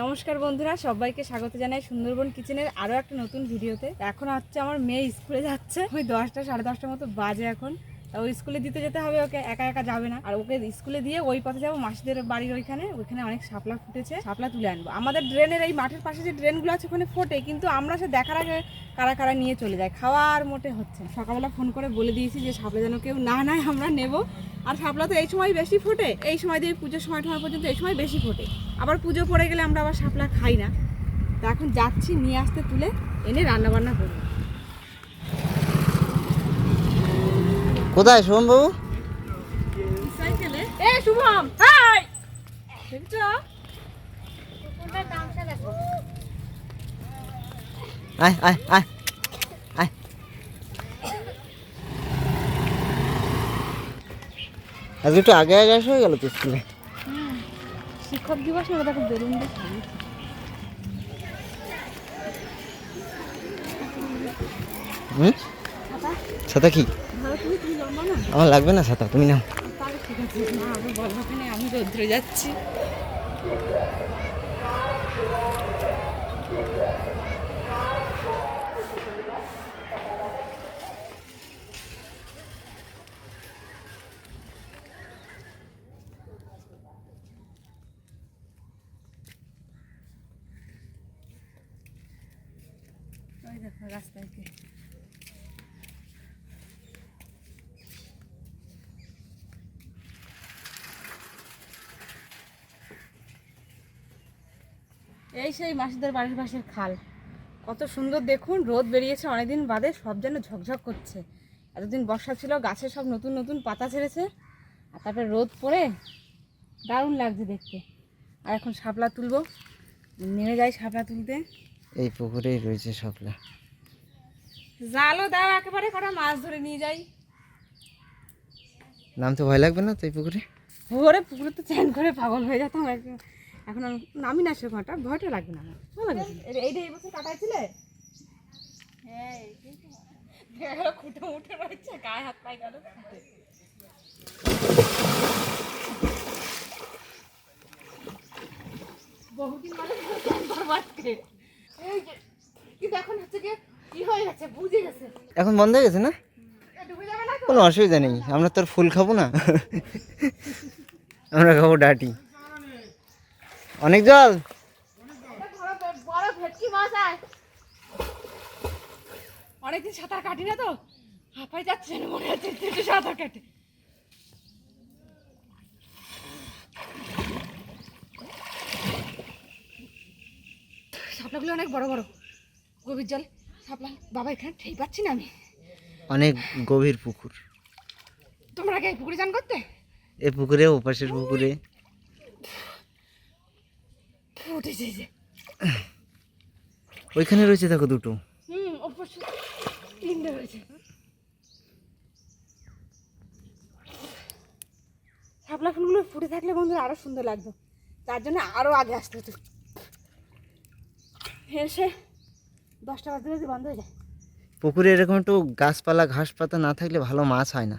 নমস্কার বন্ধুরা, সবাইকে স্বাগত জানাই সুন্দরবন কিচেনের আরও একটা নতুন ভিডিওতে। এখন হচ্ছে আমার মেয়ে স্কুলে যাচ্ছে। ওই দশটা, সাড়ে দশটার মতো বাজে এখন। তা ওই স্কুলে দিতে যেতে হবে, ওকে একা একা যাবে না। আর ওকে স্কুলে দিয়ে ওই পথে যাব, মাসিদের বাড়ির ওইখানে। ওইখানে অনেক শাপলা ফুটেছে, শাপলা তুলে আনব। আমাদের ড্রেনের এই মাঠের পাশে যে ড্রেনগুলো আছে, ওখানে ফোটে, কিন্তু আমরা সে দেখার আগে কারা কারা নিয়ে চলে যায় খাওয়া আর মোটে হচ্ছে। সকালবেলা ফোন করে বলে দিয়েছি যে শাপলা যেন কেউ না নেয়, আমরা নেব। আর শাপলা তো এই সময় বেশি ফোটে এই সময় দিয়ে পুজোর সময় টময় পর্যন্ত এই সময় বেশি ফোটে। আবার পুজো পড়ে গেলে আমরা আবার শাপলা খাই না। তা এখন যাচ্ছি নিয়ে আসতে তুলে এনে রান্না বান্না করব। কোথায় সোমবাবু সাইকেলে। এ শুভম! হাই! দেখছ? আয় আয় আয়। আজকে একটু আগে আগে আসা হয়ে গেল তো স্কুলে? শিক্ষক দিবস না দেখো বেলুন হুম? ছাতা? কি? আমার লাগবে না ছাতা তুমি নাও। আমি রৌদ্রে যাচ্ছি ওই দেখো রাস্তায় কে এই সেই মাসিদের বাড়ির পাশের খাল। কত সুন্দর দেখুন রোদ বেরিয়েছে অনেকদিন বাদে সব যেন ঝকঝক করছে। এতদিন বর্ষা ছিল গাছে সব নতুন নতুন পাতা ছেড়েছে আর তারপরে রোদ পড়ে দারুণ লাগছে দেখতে। আর এখন শাপলা তুলবো নেমে যাই শাপলা তুলতে। এই পুকুরেই রয়েছে সবলা জালও দাও একেবারে কটা মাছ ধরে নিয়ে যাই। নামতে ভয় লাগবে না তো এই পুকুরে? ভোরে পুকুরে তো চ্যান করে পাগল হয়ে যেতাম এক- এখন আমি নামি না সেখানটা ভয়টা লাগবে না আমার। ভালো লাগে এইটা এই বছর কাটাইছিলে? হ্যাঁ দেখো খুঁটে উঠে রয়েছে গায়ে হাত পায়ে গেল। বহুদিন মানে চ্যান করব আজকে। এই যে, কিন্তু এখন হচ্ছে কি কি হয়ে গেছে বুঝে গেছে। এখন বন্ধ হয়ে গেছে না? ডুবে যাবে না কোনো অসুবিধা নেই আমরা তোর ফুল খাব না। আমরা খাব ডাটি। অনেক জল? অনেকদিন সাঁতার কাটি না তো। হাঁপাই যাচ্ছে না মনে হচ্ছে একটু সাঁতার কাটে। শাপলাগুলো অনেক বড় বড়। গভীর জল। শাপলা বাবা এখানে ঠেই পাচ্ছি না আমি। অনেক গভীর পুকুর। তোমরা এই পুকুরে চান করতে? এ পুকুরে ওপাশের পুকুরে। উঠেছে যে। ওইখানে রয়েছে দেখো দুটো। হুম তিনটে রয়েছে। শাপলা ফুলগুলো ফুটে থাকলে বন্ধুরা আরও সুন্দর লাগতো তার জন্য আরও আগে আসতে হতো। এসে দশটা বাজতে বাজতে বন্ধ হয়ে যায়। পুকুরে এরকম একটু গাছপালা ঘাস পাতা না থাকলে ভালো মাছ হয় না।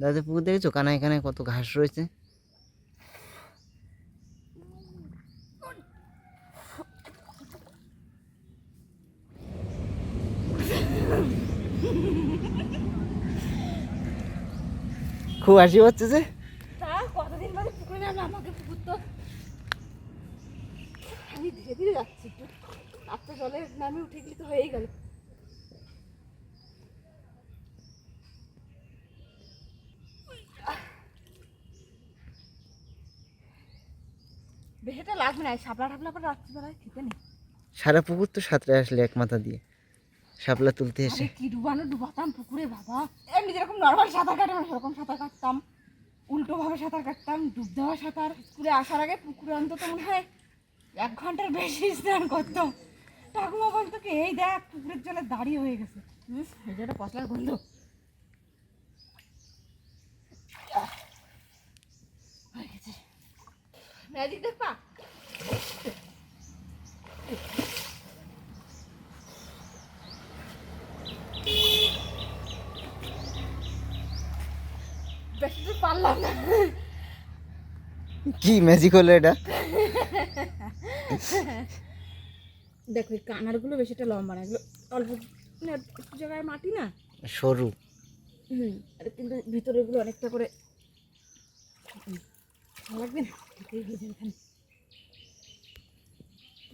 দাদা পুকুর দেখেছ? কানায় কানায় কত ঘাস রয়েছে। খুব হাসি হচ্ছে যে। কতদিন বাদে পুকুরে নামলো আমাকে পুকুর তো আমি ধীরে ধীরে যাচ্ছি একটু। রাত্রে জলে নামে উঠে গেলে তো হয়েই গেল। বেশিটা লাগবে না শাপলা টাপলা পর রাত্রিবেলায় খেতে নেই। সারা পুকুর তো সাঁতরে আসলে এক মাথা দিয়ে। শাপলা তুলতে এসে। কি ডুবানো, ডুবাতাম পুকুরে বাবা। এমনি যেরকম নর্মাল সাঁতার কাটে, আমরা সেরকম সাঁতার কাটতাম। উল্টো ভাবে সাঁতার কাটতাম, ডুব দেওয়া সাঁতার। স্কুলে আসার আগে পুকুরে অন্তত মনে হয় এক ঘণ্টার বেশি স্নান করতাম। ঠাকুমা বলতো কি, এই দেখ, পুকুরের জলে দাঁড়িয়ে হয়ে গেছে। এই যেটা পশলার গন্ধ। ম্যাজিক দেখবা বেশি পারলাম না। কি ম্যাজিক হলো এটা? দেখো এই কানারগুলো বেশিটা লম্বা না এগুলো অল্প মানে একটু জায়গায় মাটি না? সরু। হুম আর কিন্তু ভিতরেগুলো অনেকটা করে লাগবে না?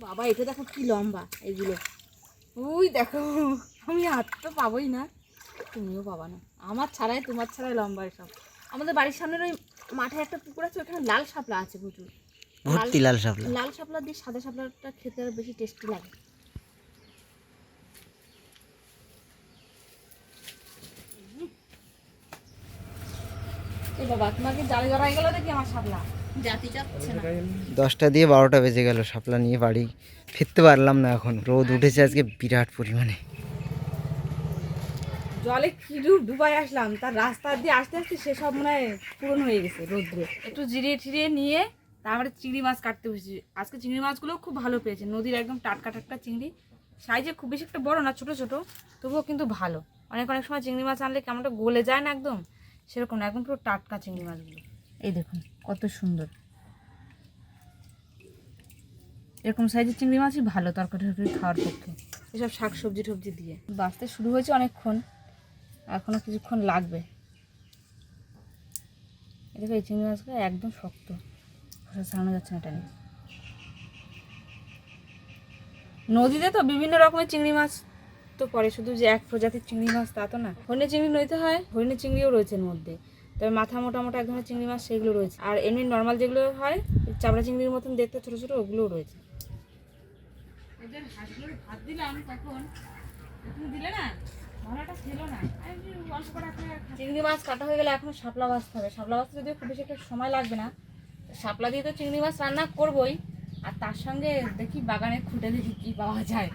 বাবা এটা দেখো কি লম্বা এইগুলো ওই দেখো আমি হাত তো পাবোই না। তুমিও পাবা না। আমার ছাড়াই তোমার ছাড়াই লম্বা এসব আমাদের বাড়ির সামনের ওই মাঠে একটা পুকুর আছে ওখানে লাল শাপলা আছে প্রচুর। ভর্তি লাল শাপলা। লাল শাপলা দিয়ে সাদা শাপলাটা খেতে আরও বেশি টেস্টি লাগে। এ বাবা তোমাকে জালে জড়াই গেল দেখি আমার শাপলা? দশটা দিয়ে বারোটা বেজে গেল শাপলা নিয়ে বাড়ি ফিরতে পারলাম না এখন। রোদ উঠেছে আজকে বিরাট পরিমাণে। জলে কি ডুব ডুবাই আসলাম তার রাস্তা দিয়ে আসতে আসতে সেসব মনে হয় পূরণ হয়ে গেছে রোদ্রে। একটু জিরিয়ে ঠিরিয়ে নিয়ে তারপরে চিংড়ি মাছ কাটতে বসেছি। আজকে চিংড়ি মাছগুলো খুব ভালো পেয়েছে নদীর একদম টাটকা টাটকা চিংড়ি। সাইজে খুব বেশি একটা বড় না ছোট ছোট তবুও কিন্তু ভালো। অনেক অনেক সময় চিংড়ি মাছ আনলে কেমনটা গলে যায় না একদম সেরকম না একদম পুরো টাটকা চিংড়ি মাছগুলো। এই দেখুন। কত সুন্দর। এরকম সাইজের চিংড়ি মাছই ভালো তরকারি টরকারি খাওয়ার পক্ষে। এসব শাক সবজি টবজি দিয়ে। বাঁচতে শুরু হয়েছে অনেকক্ষণ এখনও কিছুক্ষণ লাগবে। এদিকে এই চিংড়ি মাছগুলো একদম শক্ত খোসা ছাড়ানো যাচ্ছে না এটা নিয়ে। নদীতে তো বিভিন্ন রকমের চিংড়ি মাছ তো পরে শুধু যে এক প্রজাতির চিংড়ি মাছ তা তো না। হরিণের চিংড়ি নইতে হয় হরিণের চিংড়িও রয়েছে এর মধ্যে। তবে মাথা মোটা মোটা এক ধরনের চিংড়ি মাছ সেগুলো রয়েছে। আর এমনি নর্মাল যেগুলো হয় চাবড়া চিংড়ির মতন দেখতে ছোটো ছোটো ওগুলোও রয়েছে। ওদের হাঁসগুলোর ভাত দিলাম তখন তুমি দিলে না? ভালোটা ছিল না। চিংড়ি মাছ কাটা হয়ে গেলে এখন শাপলা ভাজতে হবে। শাপলা ভাজতে যদিও খুব বেশি একটা সময় লাগবে না শাপলা দিয়ে তো চিংড়ি মাছ রান্না করবই। আর তার সঙ্গে দেখি বাগানে খুঁটে দেখি কী পাওয়া যায়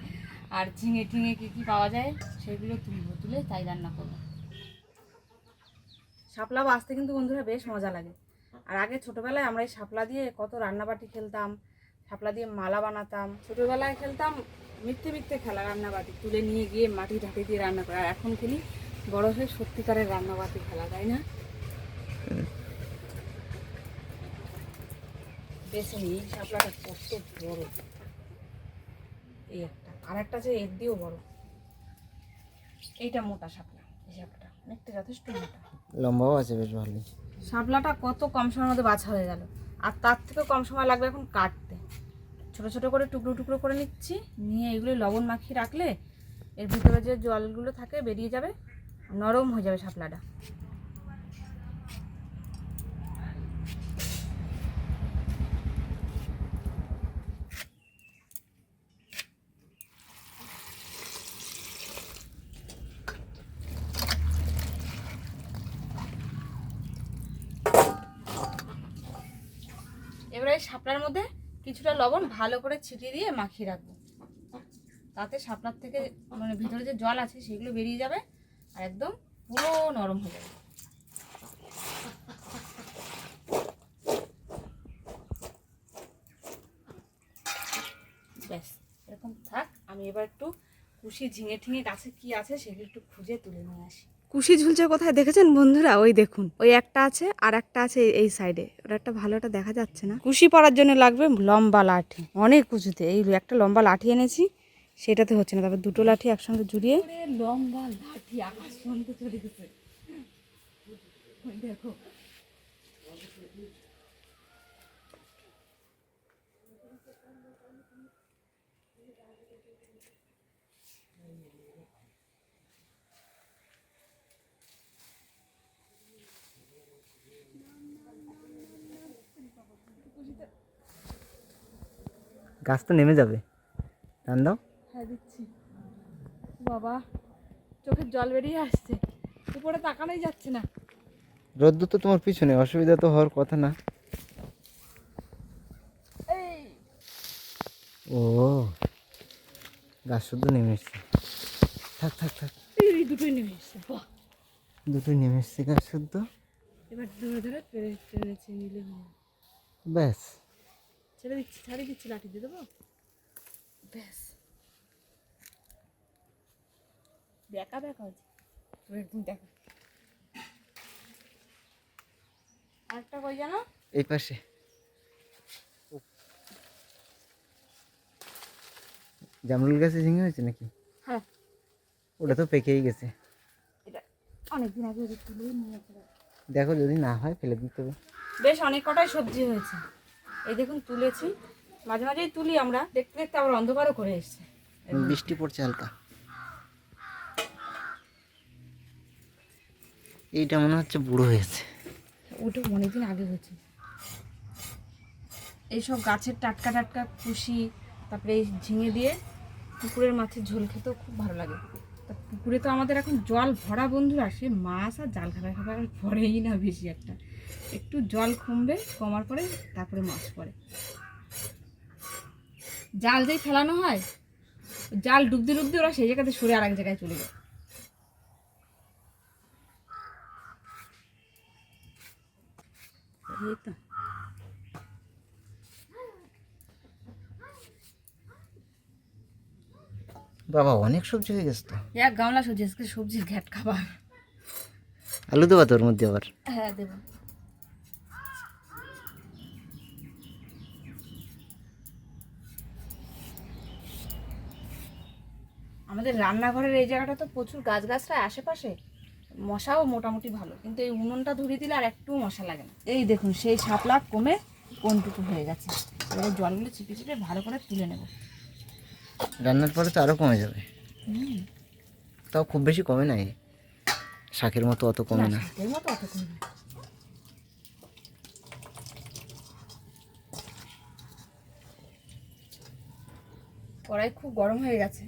আর ঝিঙে টিঙে কী কী পাওয়া যায় সেগুলো তুলবো তুলে তাই রান্না করব। শাপলা বাঁচতে কিন্তু বন্ধুরা বেশ মজা লাগে। আর আগে ছোটোবেলায় আমরা এই শাপলা দিয়ে কত রান্নাবাটি খেলতাম, শাপলা দিয়ে মালা বানাতাম। ছোটোবেলায় খেলতাম মিথ্যে মিথ্যে খেলা রান্নাবাটি, তুলে নিয়ে গিয়ে মাটি ঢাকি দিয়ে রান্না করা। আর এখন খেলি বড় হয়ে সত্যিকারের রান্নাবাটি খেলা, তাই না? বেছে নিই শাপলাটা কত বড়। এই একটা। আর একটা আছে এর দিয়েও বড়। এইটা মোটা শাপলা, এই শাপলাটা। অনেকটা যথেষ্ট মোটা। লম্বাও আছে, বেশ ভালোই। শাপলাটা কত কম সময়ের মধ্যে বাছা হয়ে গেল। আর তার থেকে কম সময় লাগবে এখন কাটতে। ছোট ছোট করে টুকরো টুকরো করে নিচ্ছি, নিয়ে এগুলো লবণ মাখিয়ে রাখলে এর ভিতরে যে জলগুলো থাকে বেরিয়ে যাবে, নরম হয়ে যাবে শাপলাটা এবারে এই শাপলার মধ্যে কিছুটা লবণ ভালো করে ছিটিয়ে দিয়ে মাখিয়ে রাখব। তাতে শাপলার থেকে মানে ভিতরে যে জল আছে সেগুলো বেরিয়ে যাবে আর একদম পুরো নরম হয়ে যাবে। ব্যাস, এরকম থাক, আমি এবার একটু কুশি ঝিঙে ঠিঙে গাছে কি আছে সেগুলো একটু খুঁজে তুলে নিয়ে আসি। কুশি ঝুলছে কোথায় দেখেছেন বন্ধুরা? ওই দেখুন। ওই একটা আছে আর একটা আছে এই- সাইডে ওটা একটা ভালোটা দেখা যাচ্ছে না। কুশি পড়ার জন্য লাগবে লম্বা লাঠি। অনেক উঁচুতে। এই একটা লম্বা লাঠি এনেছি সেটাতে হচ্ছে না। তারপর দুটো লাঠি একসঙ্গে জুড়িয়ে। লম্বা লাঠি আকাশ চলে গেছে। দেখো। গাছ তো নেমে যাবে। টান দাও। হ্যাঁ দিচ্ছি। বাবা চোখের জল বেরিয়ে আসছে। উপরে তাকানোই যাচ্ছে না। রোদ্দুর তো তোমার পিছনে অসুবিধা তো হওয়ার কথা না। এই। ও গাছ শুদ্ধ নেমে এসছে। থাক থাক থাক। এই দুটোই নেমে এসছে বাহ। দুটোই নেমে এসছে গাছ শুদ্ধ। এবার ধরে ধরে পেরে টেনেছে নিলে ব্যাস। ছেড়ে দিচ্ছি ছাড়িয়ে দিচ্ছি লাঠি দিয়ে দেবো? ব্যাস। ব্যাকা ব্যাকা হচ্ছে দেখা। আরেকটা কই জানো? এই পাশে। জামরুল গাছে ঝিঙে হয়েছে নাকি? হ্যাঁ। ওটা তো পেকেই গেছে। অনেকদিন আগে তুলে নিয়ে দেখো যদি না হয় ফেলে দিতে হবে। বেশ অনেক কটাই সবজি হয়েছে। এই দেখুন তুলেছি। মাঝে মাঝেই তুলি আমরা। দেখতে দেখতে আবার অন্ধকারও করে এসছে। বৃষ্টি পড়ছে হালকা। এইটা মনে হচ্ছে বুড়ো হয়েছে। ওটা অনেকদিন আগে হয়েছে। এইসব গাছের টাটকা টাটকা কুশি তারপরে এই ঝিঙে দিয়ে পুকুরের মাছের ঝোল খেতেও খুব ভালো লাগে। তা পুকুরে তো আমাদের এখন জল ভরা বন্ধুরা সে মাছ আর জাল খাবার খাবার পড়েই না বেশি একটা। একটু জল কমবে কমার পরে তারপরে মাছ পড়ে। জাল যেই ফেলানো হয় জাল ডুবতে ডুবতে ওরা সেই জায়গাতে সরে আর এক জায়গায় চলে যায়। এই তো। বাবা অনেক সবজি হয়ে গেছে তো। এক গামলা সবজি আজকে সবজির ঘ্যাট খাবার। আলু দেবা তোর মধ্যে আবার? হ্যাঁ দেব। আমাদের রান্নাঘরের এই জায়গাটা তো প্রচুর গাছ গাছরা আশেপাশে। মশাও মোটামুটি ভালো কিন্তু এই উনুনটা ধরিয়ে দিলে আর একটু মশা লাগে না। এই দেখুন সেই ছাপলা কমে কোনটুকু হয়ে গেছে। এবারে জলগুলো চিপে চিপে ভালো করে তুলে নেব। রান্নার পরে তো আরও কমে যাবে। তাও খুব বেশি কমে নাই। শাকের মতো অত কমে না এর মতো অত কমে না। কড়াই খুব গরম হয়ে গেছে।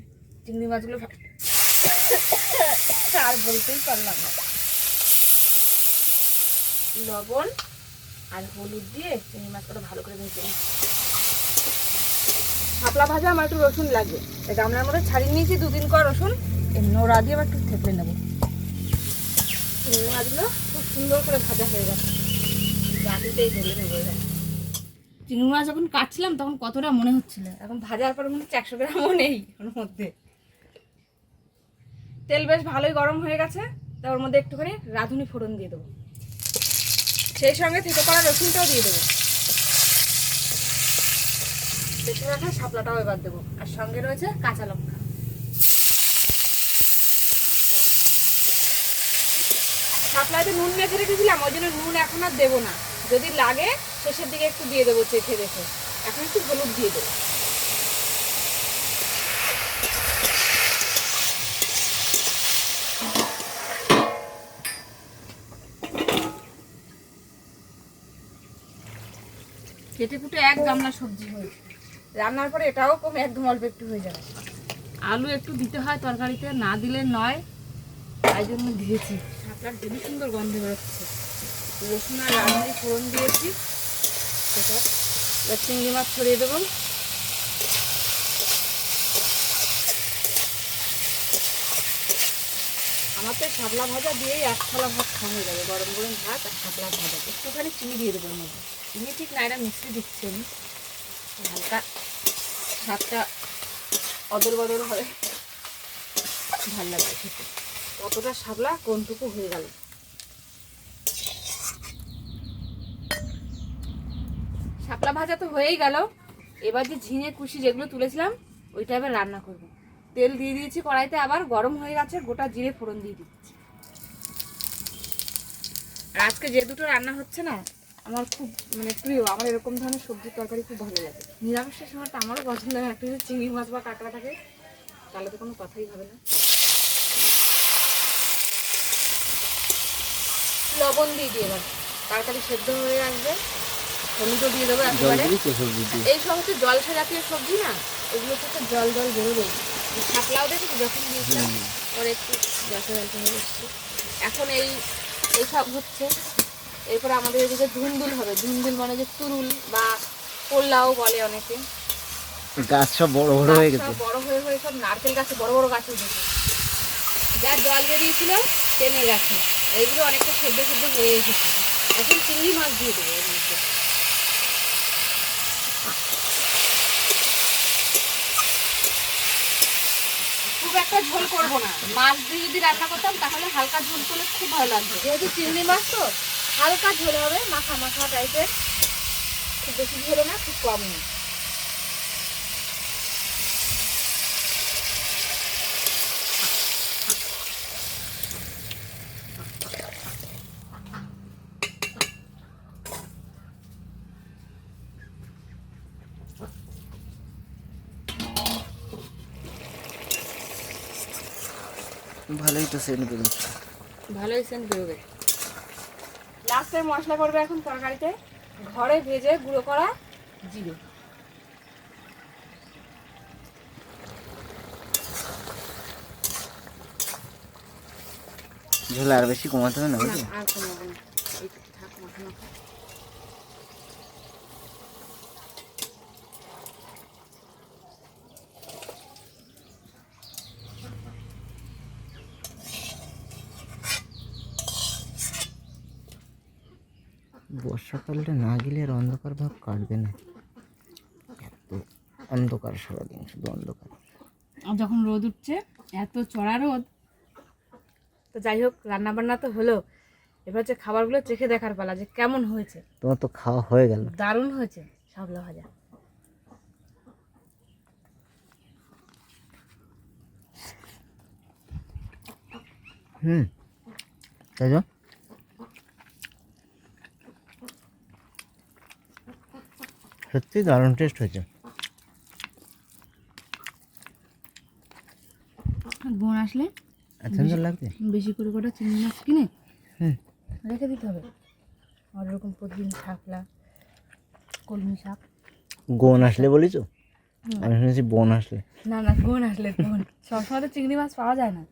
চিংড়ি মাছগুলো আর বলতেই পারলাম না। লবণ আর হলুদ দিয়ে চিংড়ি মাছগুলো ভালো করে ভেজে নিই। শাপলা ভাজা আমার একটু রসুন লাগবে। এই গামলার মধ্যে ছাড়িয়ে নিয়েছি, দুদিন কর রসুন। নোড়া দিয়ে আবার একটু থেপড়ে নেব। চিংড়ি মাছগুলো খুব সুন্দর করে ভাজা হয়ে গেছে। চিংড়ি মাছ যখন কাটছিলাম তখন কতটা মনে হচ্ছিল? এখন ভাজার পরে মনে হচ্ছে একশো গ্রামও নেই ওর মধ্যে। তেল বেশ ভালোই গরম হয়ে গেছে তা ওর মধ্যে একটুখানি রাঁধুনি ফোড়ন দিয়ে দেবো। সেই সঙ্গে থেকে করা রসুনটাও দিয়ে দেবো। বেশি রাখা শাপলাটাও এবার দেবো। আর সঙ্গে রয়েছে কাঁচা লঙ্কা। শাপলাতে নুন মেখে রেখেছিলাম, ওই জন্য নুন এখন আর দেবো না। যদি লাগে, শেষের দিকে একটু দিয়ে দেবো, চেখে দেখে। এখন একটু হলুদ দিয়ে দেবো। কেটে কুটে এক গামলা সবজি হয়েছে। রান্নার পরে এটাও কমে একদম অল্প একটু হয়ে যাবে। আলু একটু দিতে হয় তরকারিতে, না দিলে নয়। তাই জন্য দিয়েছি। শাপলার খুবই সুন্দর গন্ধ বেরোচ্ছে। রসুন আর রান্নায় ফোড়ন দিয়েছি। সেটা চিংড়ি মাছ ছড়িয়ে দেবো। আমার তো শাপলা ভাজা দিয়েই এক ভাত খাওয়া হয়ে যাবে। গরম গরম ভাত আর শাপলা ভাজা। একটুখানি চিনি দিয়ে দেবো মধ্যে। চিনি ঠিক না এটা মিষ্টি দিচ্ছি আমি হালকা স্বাদটা অদল বদল হবে ভালো লাগে খেতে। কতটা শাপলা কোনটুকু হয়ে গেল। শাপলা ভাজা তো হয়েই গেল। এবার যে ঝিঙে কুশি যেগুলো তুলেছিলাম, ওইটা এবার রান্না করব। তেল দিয়ে দিয়েছি কড়াইতে, আবার গরম হয়ে গেছে, গোটা জিরে ফোড়ন দিয়ে দিচ্ছি। আজকে যে দুটো রান্না হচ্ছে না আমার খুব মানে প্রিয় আমার এরকম ধরনের সবজির তরকারি খুব ভালো লাগে। নিরামিষের সময়টা আমারও পছন্দ হয় একটা যদি চিংড়ি মাছ বা কাঁকড়া থাকে তাহলে তো কোনো কথাই হবে না। লবণ দিয়ে দিয়ে এবার। তাড়াতাড়ি সেদ্ধ হয়ে আসবে হলুদও দিয়ে দেবো একেবারে। এই সমস্ত জলসা জাতীয় সবজি না এগুলো তো থেকে জল জল বেরোবেই শাপলাও দেখেছি যখন দিয়েছিলাম পরে একটু জলসা জলসা হয়ে এসছে। এখন এই এইসব হচ্ছে। এরপরে আমাদের এদিকে ধুন্দুল হবে। ধুন্দুল মানে যে তুরুল বা পোল্লাও বলে অনেকে। গাছ সব বড় বড় হয়ে গেছে বড় হয়ে হয়ে সব নারকেল গাছে বড় বড় গাছ উঠেছে। যা জল বেরিয়েছিল টেনে গেছে। এইগুলো অনেকটা সেদ্ধ সেদ্ধ হয়ে এসেছে। এখন চিংড়ি মাছ দিয়ে দেবো এর মধ্যে। খুব একটা ঝোল করব না। মাছ দিয়ে যদি রান্না করতাম তাহলে হালকা ঝোল করলে খুব ভালো লাগবে যেহেতু চিংড়ি মাছ তো হালকা ঝোলে হবে মাখা মাখা টাইপের খুব বেশি ঝোলে না খুব কম না ভালোই তো সেন্ট বেরোচ্ছে। ভালোই সেন্ট বেরোবে। লাস্টের মশলা করবে এখন তরকারিতে। ঘরে ভেজে গুঁড়ো করা জিরে। ঝোল আর বেশি কমাতে হবে না আর কোনো হবে না বর্ষাকালটা না গেলে আর অন্ধকার ভাব কাটবে না। এত অন্ধকার সারাদিন শুধু অন্ধকার। আর যখন রোদ উঠছে এত চড়া রোদ। তো যাই হোক রান্না বান্না তো হলো। এবার হচ্ছে খাবারগুলো চেখে দেখার পালা যে কেমন হয়েছে। তোমার তো খাওয়া হয়ে গেল। দারুণ হয়েছে শাপলা ভাজা। হুম তাই সত্যি দারুণ টেস্ট হয়েছে। বোন আসলে সুন্দর লাগছে বেশি করে কটা চিংড়ি মাছ কিনে রেখে দিতে হবে। আর এরকম প্রতিদিন শাকলা কলমি শাক। বোন আসলে বলিস আমি শুনেছি বোন আসলে। না না বোন আসলে বোন। সবসময় তো চিংড়ি মাছ পাওয়া যায় না।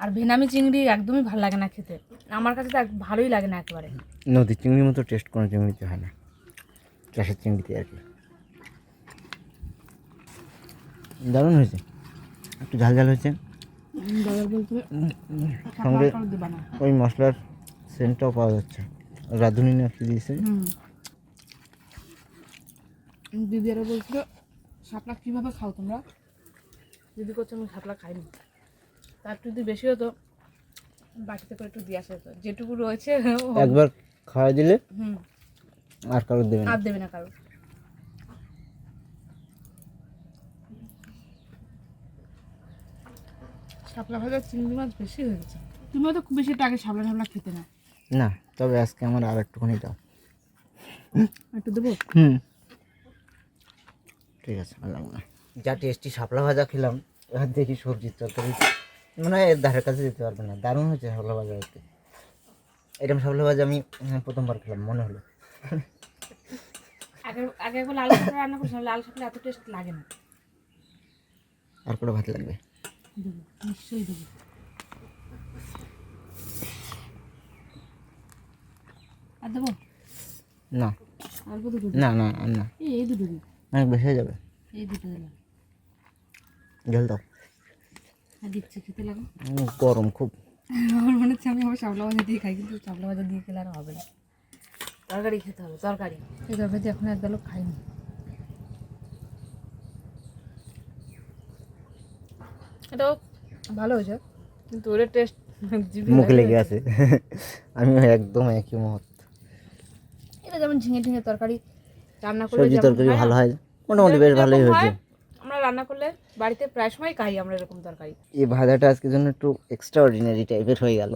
আর ভেনামি চিংড়ি একদমই ভালো লাগে না খেতে। আমার কাছে তো ভালোই লাগে না একেবারে। নদীর চিংড়ির মতো টেস্ট কোনো চিংড়িতে হয় না। চাষের চিংড়িতে আর কি। দারুণ হয়েছে। একটু ঝাল ঝাল হয়েছে। সঙ্গে ওই মশলার সেন্টটাও পাওয়া যাচ্ছে। রাঁধুনি না কি দিয়েছে? দিদি আরও বলছিল শাপলা কীভাবে খাও তোমরা? দিদি করছে আমি শাপলা খাইনি। তার যদি বেশি হতো বাটিতে করে একটু দিয়ে আসা হতো যেটুকু রয়েছে একবার খাওয়া দিলে আর কারোর দেবে না। আর দেবে না কারও শাপলা ভাজা চিংড়ি মাছ বেশি হয়ে গেছে। তুমিও তো খুব বেশি আগে শাপলা শাপলা খেতে না। না তবে আজকে আমার আর একটুখানি দাও। একটু দেবো? হুম। ঠিক আছে ভালো লাগবে যা টেস্টি শাপলা ভাজা খেলাম এবার দেখি সবজির তরকারি। মনে হয় এর ধারে কাছে যেতে পারবে না দারুণ হয়েছে শাপলা ভাজা হতে এরকম শাপলা ভাজা আমি হ্যাঁ, প্রথমবার খেলাম মনে হলো। আগে আগে লাল শাপলা রান্না করছিলাম লাল শাপলা এত টেস্ট লাগে না। আর করে ভাত লাগবে? দেবো নিশ্চয়ই দেবো আর দেবো না। আর কত দুটো না না আর না। এই এই দুটো দিই অনেক বেশি হয়ে যাবে। এই দুটো দিলাম জল দাও। আর দিচ্ছি খেতে লাগো গরম খুব। আমার মনে হচ্ছে আমি আবার শাপলা ভাজা দিয়ে খাই কিন্তু শাপলা ভাজা দিয়ে খেলে আর হবে না তরকারি। খেতে হবে তরকারি এই তরকারি এখন একদলও খাইনি। এটাও ভালো হয়েছে। কিন্তু ওটা টেস্ট মুখে লেগে আছে। আমি একদম একই মত। এটা যেমন ঝিঙে ঝিঙে তরকারি রান্না করলে সবজি তরকারি ভালো হয়। মোটামুটি বেশ ভালোই হয়েছে। আমরা রান্না করলে বাড়িতে প্রায় সময় খাই আমরা এরকম তরকারি। এই ভাজাটা আজকের জন্য একটু এক্সট্রা অর্ডিনারি টাইপের হয়ে গেল।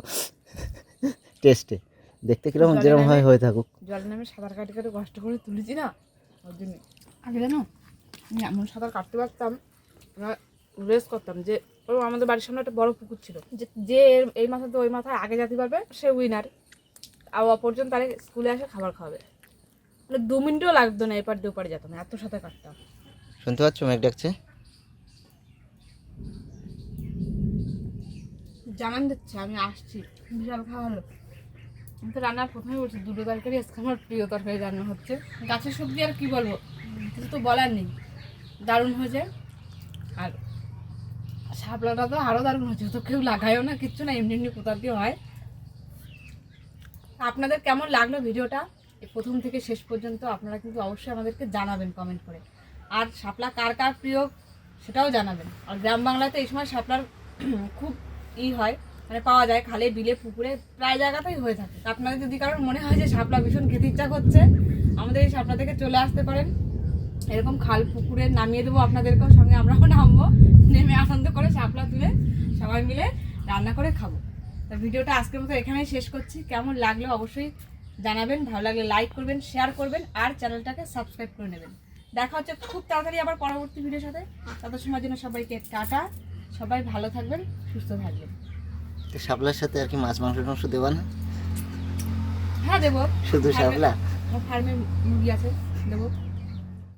টেস্টে দেখতে কীরকম যেরকম হয় হয়ে থাকুক। জলে নামে সাঁতার কাটে কাটে কষ্ট করে তুলেছি না? ওর জন্য। আগে জানো আমি এমন সাঁতার কাটতে পারতাম আমরা রেস করতাম যে ও আমাদের বাড়ির সামনে একটা বড় পুকুর ছিল। যে এই মাথাতে ওই মাথায় আগে যেতে পারবে সে উইনার আর অপরজন তারে স্কুলে এসে খাবার খাওয়াবে। মানে দু মিনিটও লাগতো না এপার দুপারে যেতাম এত সাঁতার কাটতাম। শুনতে পাচ্ছ মেঘ ডাকছে? জানান দিচ্ছে আমি আসছি। বিশাল খাওয়া হলো আমি তো রান্নার প্রথমে বলছি দুটো তরকারি আজকে আমার প্রিয় তরকারি রান্না হচ্ছে। গাছের সবজি আর কি বলব? কিছু তো বলার নেই। দারুণ হয়েছে। শাপলাটা তো আরও দারুণ হচ্ছে, তো কেউ লাগায়ও না, কিচ্ছু না, এমনি এমনি কোথাও দিয়ে হয়। আপনাদের কেমন লাগল ভিডিওটা? প্রথম থেকে শেষ পর্যন্ত আপনারা কিন্তু অবশ্যই আমাদেরকে জানাবেন কমেন্ট করে। আর শাপলা কার কার প্রিয় সেটাও জানাবেন। আর গ্রাম বাংলাতে এই সময় শাপলার খুব ই হয় মানে পাওয়া যায় খালে, বিলে, পুকুরে, প্রায় জায়গাতেই হয়ে থাকে। আপনাদের যদি কারোর মনে হয় যে শাপলা ভীষণ খেতে ইচ্ছা করছে, আমাদের এই শাপলা থেকে চলে আসতে পারেন। এরকম খাল, পুকুরে নামিয়ে দেবো আপনাদেরকেও, সঙ্গে আমরাও নামবো। নেমে আনন্দ করে শাপলা তুলে সবাই মিলে রান্না করে খাব। তা ভিডিওটা আজকের মতো এখানেই শেষ করছি। কেমন লাগল অবশ্যই জানাবেন। ভালো লাগলে লাইক করবেন শেয়ার করবেন আর চ্যানেলটাকে সাবস্ক্রাইব করে নেবেন। দেখা হচ্ছে খুব তাড়াতাড়ি আবার পরবর্তী ভিডিওর সাথে। তত সময় জন্য সবাইকে টাটা। সবাই ভালো থাকবেন সুস্থ থাকবেন। তো শাপলার সাথে আর কি মাছ মাংস টাংস দেবা না? হ্যাঁ দেবো। শুধু শাপলা? ফার্মে মুরগি আছে দেবো।